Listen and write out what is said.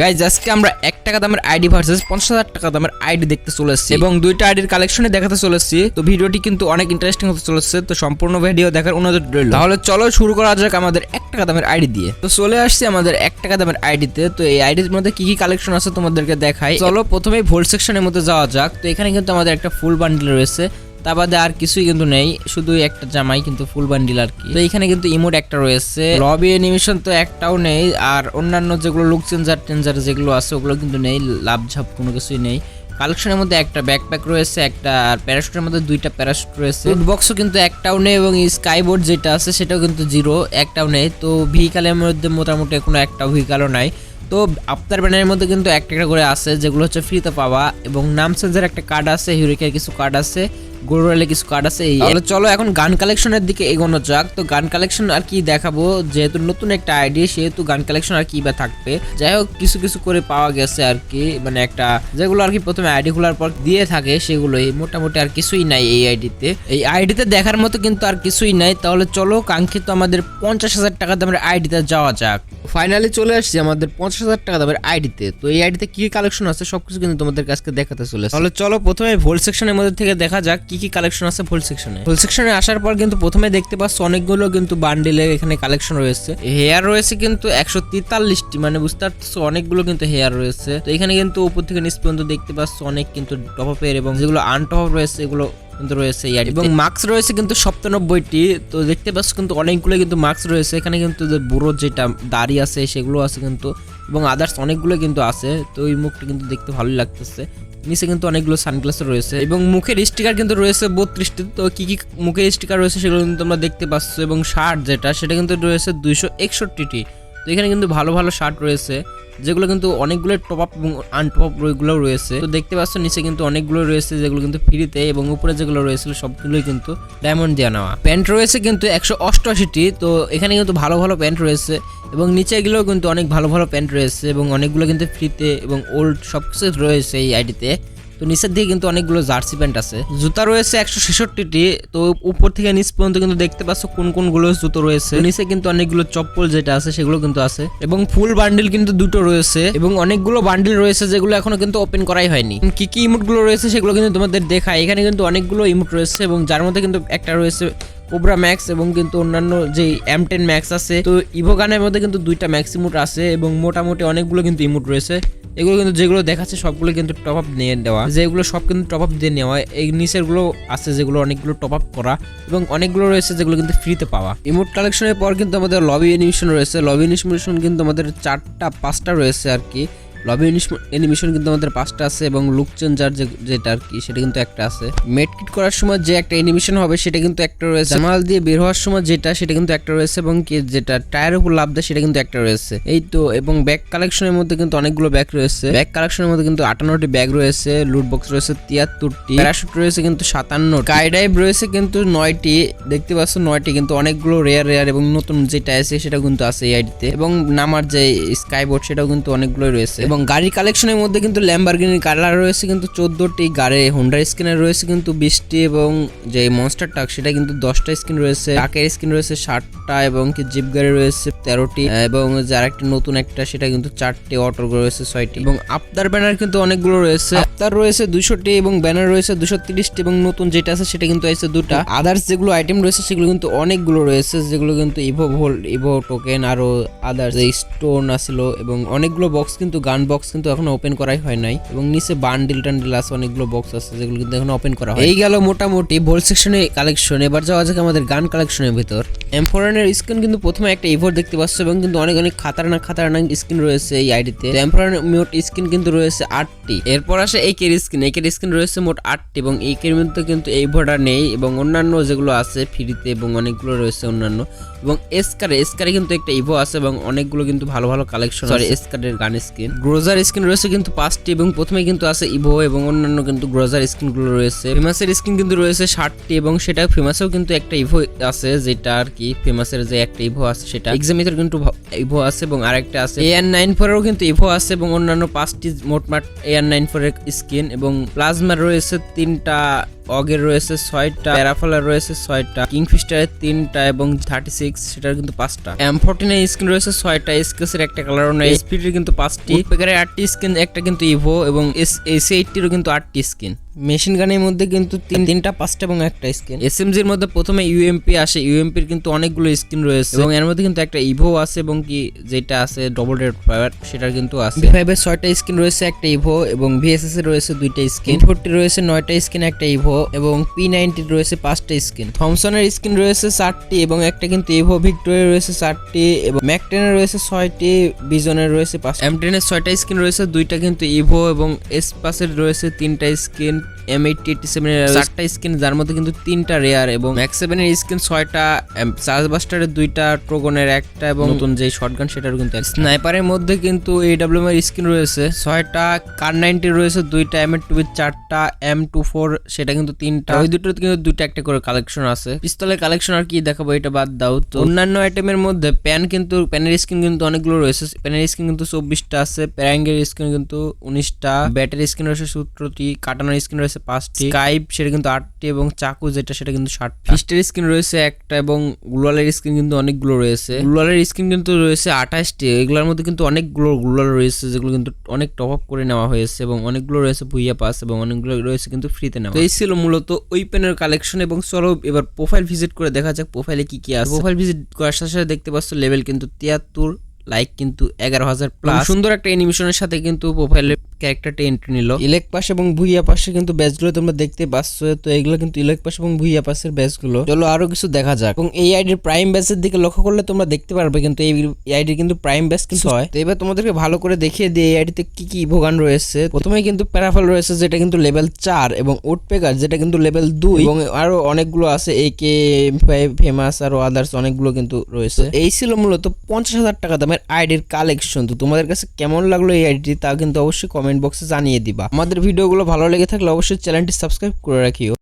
Guys আজকে আমরা এক টাকা দামের আইডি ভার্সেস পঞ্চাশ হাজার টাকা দামের আইডি দেখতে চলেছি এবং দুইটা আইডির কালেকশনে দেখাতে চলেছি তো ভিডিওটি কিন্তু অনেক ইন্টারেস্টিং হতে চলেছে। তো সম্পূর্ণ ভিডিও দেখার অনুরোধ রইল। তাহলে চলো শুরু করা যাক আমাদের এক টাকা দামের আইডি দিয়ে। তো চলে আসছি আমাদের এক টাকা দামের আইডিতে তো। এই আইডির মধ্যে কি কি কালেকশন আছে তোমাদেরকে দেখাই। চলো প্রথমেই ভোল্ট সেকশনের মধ্যে যাওয়া যাক। তো এখানে কিন্তু আমাদের একটা ফুল বান্ডিল রয়েছে। তা বাদে আর কিছুই কিন্তু নেই শুধু একটা জামাই কিন্তু ফুল বান্ডিল আর কি। তো এখানে কিন্তু ইমোট একটা রয়েছে। লবি অ্যানিমেশন তো একটাও নেই, আর অন্যান্য যেগুলো লুক চেঞ্জার টেঞ্জার যেগুলো আছে, ওগুলো কিন্তু নেই, লাভ ঝাপ কোনো কিছুই নেই। কালেকশনের মধ্যে একটা ব্যাকপ্যাক রয়েছে, একটা আর প্যারাশুটের মধ্যে দুইটা প্যারাশুট রয়েছে। বক্সও কিন্তু একটাও নেই, এবং স্কাইবোর্ড যেটা আছে, সেটাও কিন্তু জিরো একটাও নেই। তো ভেহিকালের মধ্যে মোটামুটি কোনো একটা ভেহিকালও নাই। তো আফতার ব্যানারের মধ্যে কিন্তু একটা একটা করে আছে, যেগুলো হচ্ছে ফ্রিতে পাওয়া এবং নাম চেঞ্জের একটা কার্ড আছে হিউরিকের কিছু কার্ড আছে। গোরোয়ালে কিছু কার্ড আছে? এই চলো এখন গান কালেকশনের দিকে এগোনো যাক। তো গান কালেকশন আর কি দেখাবো? যেহেতু নতুন একটা আইডি সেহেতু গান কালেকশন আর কি বা থাকবে। যাই হোক, কিছু কিছু করে পাওয়া গেছে আর কি। মানে একটা, যেগুলো আর কি প্রথমে আইডি খোলার পর দিয়ে থাকে, সেগুলোই মোটামুটি আর কিছুই নাই এই আইডিতে এই আইডিতে দেখার মতো কিন্তু আর কিছুই নাই। তাহলে চলো, কাঙ্ক্ষিত আমাদের পঞ্চাশ হাজার টাকা দামের আইডিতে যাওয়া যাক। ফাইনালি চলে আসছি আমাদের পঞ্চাশ হাজার টাকা দামের আইডিতে তো এই আইডিতে কি কালেকশন আছে? সবকিছু কিন্তু তোমাদের কাছে দেখাতে চলে তাহলে চলো, প্রথমে ভোল সেকশনের মধ্যে থেকে দেখা যাক কি কি কালেকশন আছে ফুল সেকশনে ফুল সেকশনে আসার পর কিন্তু প্রথমে দেখতে পাচ্ছ অনেকগুলো কিন্তু বান্ডিলের এখানে কালেকশন রয়েছে। হেয়ার রয়েছে কিন্তু একশো তেতাল্লিশটি মানে বুঝতে পারছ অনেকগুলো কিন্তু হেয়ার রয়েছে। তো এখানে কিন্তু উপর থেকে নিচ পর্যন্ত দেখতে পাচ্ছ অনেক কিন্তু টপ এর এবং যেগুলো আনটপ রয়েছে, এগুলো কিন্তু রয়েছে এই এবং মার্কস রয়েছে কিন্তু সপ্তানব্বইটি, তো দেখতে পাচ্ছ কিন্তু অনেকগুলো কিন্তু মার্কস রয়েছে। এখানে কিন্তু বুড়ো যেটা দাড়ি আছে, সেগুলো আছে কিন্তু, এবং আদার্স অনেকগুলো কিন্তু আছে, তো এই মুখটা কিন্তু দেখতে ভালোই লাগতেছে। নিচে কিন্তু অনেকগুলো সানগ্লাস রয়েছে। এবং মুখের স্টিকার কিন্তু রয়েছে বত্রিশটি, তো কি কি মুখের স্টিকার রয়েছে সেগুলো কিন্তু তোমরা দেখতে পাচ্ছ। এবং শার্ট যেটা, সেটা কিন্তু রয়েছে দুইশো একষট্টিটি, তো এখানে কিন্তু ভালো ভালো শার্ট রয়েছে। যেগুলো কিন্তু অনেকগুলো টপ আপ এবং আনটপ আপ ওইগুলো রয়েছে। তো দেখতে পাচ্ছ, নিচে কিন্তু অনেকগুলো রয়েছে যেগুলো কিন্তু ফ্রিতে এবং উপরে যেগুলো রয়েছে সবগুলোই কিন্তু ডায়মন্ড দিয়ে নেওয়া। প্যান্ট রয়েছে কিন্তু একশো অষ্টআশিটি, তো এখানে কিন্তু ভালো ভালো প্যান্ট রয়েছে এবং নিচে গেলেও কিন্তু অনেক ভালো ভালো প্যান্ট রয়েছে এবং অনেকগুলো কিন্তু ফ্রিতে এবং ওল্ড সব কিছু রয়েছে এই আইডিতে। তো নিচের দিকে কিন্তু অনেকগুলো জার্সি প্যান্ট আছে। জুতা রয়েছে একশো ছেষট্টিটি, তো উপর থেকে নিচ পর্যন্ত কিন্তু দেখতে পাচ্ছ কোন কোনগুলো জুতো রয়েছে। নিচে কিন্তু অনেকগুলো চপ্পল যেটা আছে, সেগুলো কিন্তু আছে। এবং ফুল বান্ডিল কিন্তু দুটো রয়েছে এবং অনেকগুলো বান্ডিল রয়েছে যেগুলো এখনও কিন্তু ওপেন করাই হয়নি। কি কি ইমুটগুলো রয়েছে সেগুলো কিন্তু তোমাদের দেখায় এখানে কিন্তু অনেকগুলো ইমুট রয়েছে এবং যার মধ্যে কিন্তু একটা রয়েছে কোবরা ম্যাক্স এবং কিন্তু অন্যান্য যে এম টেন ম্যাক্স আছে, তো ইভো গানের মধ্যে কিন্তু দুইটা ম্যাক্স ইমোট আছে এবং মোটামুটি অনেকগুলো কিন্তু ইমোট রয়েছে। এগুলো কিন্তু যেগুলো দেখাচ্ছে সবগুলো কিন্তু টপ আপ নিয়ে দেওয়া যেগুলো সব কিন্তু টপ আপ দিয়ে নেওয়া, এই নিচেরগুলো আছে যেগুলো অনেকগুলো টপ আপ করা এবং অনেকগুলো রয়েছে যেগুলো কিন্তু ফ্রিতে পাওয়া। ইমোট কালেকশনের পর কিন্তু আমাদের লবি অ্যানিমেশন রয়েছে। লবি অ্যানিমেশন কিন্তু আমাদের চারটা, পাঁচটা রয়েছে আর কি। লবি অ্যানিমেশন কিন্তু আমাদের পাঁচটা আছে এবং লুক চেঞ্জার যেটা আর কি, সেটা কিন্তু একটা আছে। মেডকিট করার সময় যে একটা অ্যানিমেশন হবে, সেটা কিন্তু একটা রয়েছে। জামাল দিয়ে বের হওয়ার সময় যেটা, সেটা কিন্তু একটা রয়েছে এবং কি যেটা টায়ারের উপর লাভ দেয়, সেটা কিন্তু একটা রয়েছে। এই তো, এবং ব্যাগ কালেকশনের মধ্যে কিন্তু অনেকগুলো ব্যাগ রয়েছে। ব্যাগ কালেকশনের মধ্যে কিন্তু আটান্নটি ব্যাগ রয়েছে লুট বক্স রয়েছে তিয়াত্তরটি প্যারাশুট রয়েছে কিন্তু সাতান্ন স্কাইডাইভ রয়েছে কিন্তু নয়টি, দেখতে পাচ্ছ নয়টি কিন্তু অনেকগুলো রেয়ার রেয়ার এবং নতুন যেটা আছে সেটা কিন্তু আছে এই আইডিতে। এবং নামার যে স্কাইবোর্ড সেটাও কিন্তু অনেকগুলোই রয়েছে। এবং গাড়ির কালেকশনের মধ্যে কিন্তু ল্যাম্বারগিনির কালার রয়েছে, কিন্তু চোদ্দটি গাড়ি হোন্ডার স্কিনের রয়েছে কিন্তু বিশটি এবং যে মনস্টার টাক সেটা কিন্তু দশটা স্কিন রয়েছে টাকের স্কিন রয়েছে ষাটটা এবং কি জিপ গাড়ি রয়েছে তেরোটি এবং যার একটা নতুন একটা সেটা কিন্তু চারটি অটো রয়েছে ছয়টি এবং আফতার ব্যানার কিন্তু অনেকগুলো রয়েছে। আফতার রয়েছে দুশোটি এবং ব্যানার রয়েছে দুশো তিরিশটি এবং নতুন যেটা আছে সেটা কিন্তু আছে দুটা আদার্স যেগুলো আইটেম রয়েছে সেগুলো কিন্তু অনেকগুলো রয়েছে, যেগুলো কিন্তু ইভো ভোল ইভো টোকেন আরও আদার্স স্টোন আসলো এবং অনেকগুলো বক্স কিন্তু গান বক্স কিন্তু এখন ওপেন করাই হয় নাই এবং নিচে বান্ডিল টান্ডিল আছে অনেকগুলো বক্স আছে যেগুলো কিন্তু এখন ওপেন করা হয় এই গেল মোটামুটি ভোল সেকশনে কালেকশন এবার যাওয়া যাক আমাদের গান কালেকশনের ভিতর। এমফোরানের স্কিন কিন্তু প্রথমে একটা ইভোর দেখতে পাচ্ছ এবং কিন্তু অনেক অনেক খাতারনাক খাতারনাক স্কিন রয়েছে এই আইডিতে এমফোরানের মোট স্কিন কিন্তু রয়েছে আটটি। এরপর আসে এই কের স্কিন এই কের স্কিন রয়েছে মোট আটটি এবং এই কের মধ্যে কিন্তু এই ভোটা নেই এবং অন্যান্য যেগুলো আছে ফ্রিতে এবং অনেকগুলো রয়েছে অন্যান্য। এবং এসকারে এসকারে কিন্তু একটা ইভো আছে এবং অনেকগুলো কিন্তু ভালো ভালো কালেকশন সরি এসকারের গান স্কিন গ্রোজার স্কিন রয়েছে কিন্তু পাঁচটি এবং প্রথমে কিন্তু আছে ইভো এবং অন্যান্য কিন্তু গ্রোজার স্কিনগুলো রয়েছে। ফেমাসের স্কিন কিন্তু রয়েছে ষাটটি এবং সেটা ফেমাসেও কিন্তু একটা ইভো আছে যেটা আর কি ফেমাসের যে একটা ইভো আছে সেটা। এক্সামিটার কিন্তু ইভো আছে এবং আরেকটা আছে। এ আর নাইন ফোরেরও কিন্তু ইভো আছে এবং অন্যান্য পাঁচটি মোটমাট এ আর নাইন ফোরের স্কিন এবং প্লাজমা রয়েছে তিনটা অগের রয়েছে ছয়টা, প্যারাফলার রয়েছে ছয়টা কিংফিস্টারের তিনটা এবং থার্টি সিক্স, সেটার কিন্তু পাঁচটা। এম ফোরটিনের স্ক্রিন রয়েছে ছয়টা এসকেসের একটা কালার নেই, স্পিডের কিন্তু পাঁচটি। উডপেকারের আটটি স্কিন, একটা কিন্তু ইভো এবং এস এস এইটটিরও কিন্তু আটটি স্কিন। মেশিন গানের মধ্যে কিন্তু তিন, তিনটা, পাঁচটা এবং একটা স্কিন। এসএমজির মধ্যে প্রথমে ইউএমপি আসে ইউএমপির কিন্তু অনেকগুলো স্কিন রয়েছে। এবং এর মধ্যে কিন্তু একটা ইভো আছে এবং কি যেটা আছে ডবল রেড পাওয়ার সেটার কিন্তু আছে। ভি ফাইভের ছয়টা স্কিন রয়েছে, একটা ইভো এবং ভিএসএস এর রয়েছে দুইটা স্কিন। ফোরটি রয়েছে নয়টা স্কিন, একটা ইভো এবং পি নাইনটি রয়েছে পাঁচটা স্কিন থমসনের স্কিন রয়েছে চারটি এবং একটা কিন্তু ইভো ভিক্টোরিয়া রয়েছে চারটি এবং ম্যাকটেনের রয়েছে ছয়টি বিজনের রয়েছে পাঁচ এম টেনের ছয়টা স্কিন রয়েছে দুইটা কিন্তু ইভো এবং এস পাসের রয়েছে তিনটা স্কিন এম এইটটি এইটটি সেভেনের চারটা স্কিন যার মধ্যে কিন্তু তিনটা রেয়ার এবং ম্যাক্স সেভেনের স্কিন ছয়টা চার্জ বাস্টারের দুইটা ট্রোগনের একটা এবং নতুন যে শটগান সেটারও কিন্তু স্নাইপারের মধ্যে কিন্তু এই ডাব্লিউএম এর স্কিন রয়েছে ছয়টা কার নাইনটি রয়েছে দুইটা এম এর টু চারটা এম টু ফোর সেটা কিন্তু তিনটা। ওই দুটো কিন্তু দুইটা একটা করে কালেকশন আছে। পিস্তলের কালেকশন আর কি দেখাবো এটা বাদ দাও। তো অন্যান্য আইটেমের মধ্যে প্যান কিন্তু প্যানের স্কিন কিন্তু অনেকগুলো রয়েছে। প্যানের স্কিন কিন্তু চব্বিশটা আছে প্যারাঙ্গের স্কিন কিন্তু উনিশটা। ব্যাটের স্কিন রয়েছে সতেরোটি কাটানোর স্কিন রয়েছে পাঁচটি। স্কাইপ সেটা কিন্তু আটটি এবং চাকু যেটা সেটা কিন্তু ষাটটা। ফিস্টের স্কিন রয়েছে একটা এবং গ্লোয়ালের স্কিন কিন্তু অনেকগুলো রয়েছে। গ্লোয়ালের স্কিন কিন্তু রয়েছে আঠাশটি। এগুলোর মধ্যে কিন্তু অনেকগুলো গ্লোয়াল রয়েছে যেগুলো কিন্তু অনেক টপ আপ করে নেওয়া হয়েছে এবং অনেকগুলো রয়েছে ভুইয়া পাস এবং অনেকগুলো রয়েছে কিন্তু ফ্রিতে নেওয়া। এই ছিল মূলত ওই পেনের কালেকশন এবং চলো এবার প্রোফাইল ভিজিট করে দেখা যাক প্রোফাইলে কি কি আছে। প্রোফাইল ভিজিট করার সাথে সাথে দেখতে পাচ্ছ লেভেল কিন্তু তিয়াত্তর লাইক কিন্তু এগারো হাজার প্লাস সুন্দর একটা অ্যানিমেশনের সাথে কিন্তু প্রোফাইলের ক্যারেক্টারটা এন্ট্রি নিল। ইলেক পাস এবং ভুইয়া পাশে কিন্তু ব্যাচগুলো তোমরা দেখতে পাচ্ছ, তো এগুলো কিন্তু ইলেক পাস এবং ভুইয়া পাসের ব্যাচগুলো চলো আরও কিছু দেখা যাক। এবং এই আইডির প্রাইম ব্যাচের দিকে লক্ষ্য করলে তোমরা দেখতে পারবে কিন্তু এই আইডির কিন্তু প্রাইম ব্যাচ কিন্তু হয়। তো এবার তোমাদেরকে ভালো করে দেখিয়ে দিই, এই আইডিতে কি কি ভোগান রয়েছে। প্রথমে কিন্তু প্যারাফল রয়েছে, যেটা কিন্তু লেভেল চার এবং উডপেকার যেটা কিন্তু লেভেল দুই এবং আরও অনেকগুলো আছে এ কে ফেমাস আরও আদার্স অনেকগুলো কিন্তু রয়েছে। এই ছিল মূলত পঞ্চাশ হাজার টাকা দামের আইডির কালেকশন তো তোমাদের কাছে কেমন লাগল এই আইডিটি তা কিন্তু অবশ্যই কমেন্ট বক্সে জানিয়ে দিবা। আমাদের ভিডিওগুলো ভালো লেগে থাকলে অবশ্যই চ্যানেলটি সাবস্ক্রাইব করে রাখিও।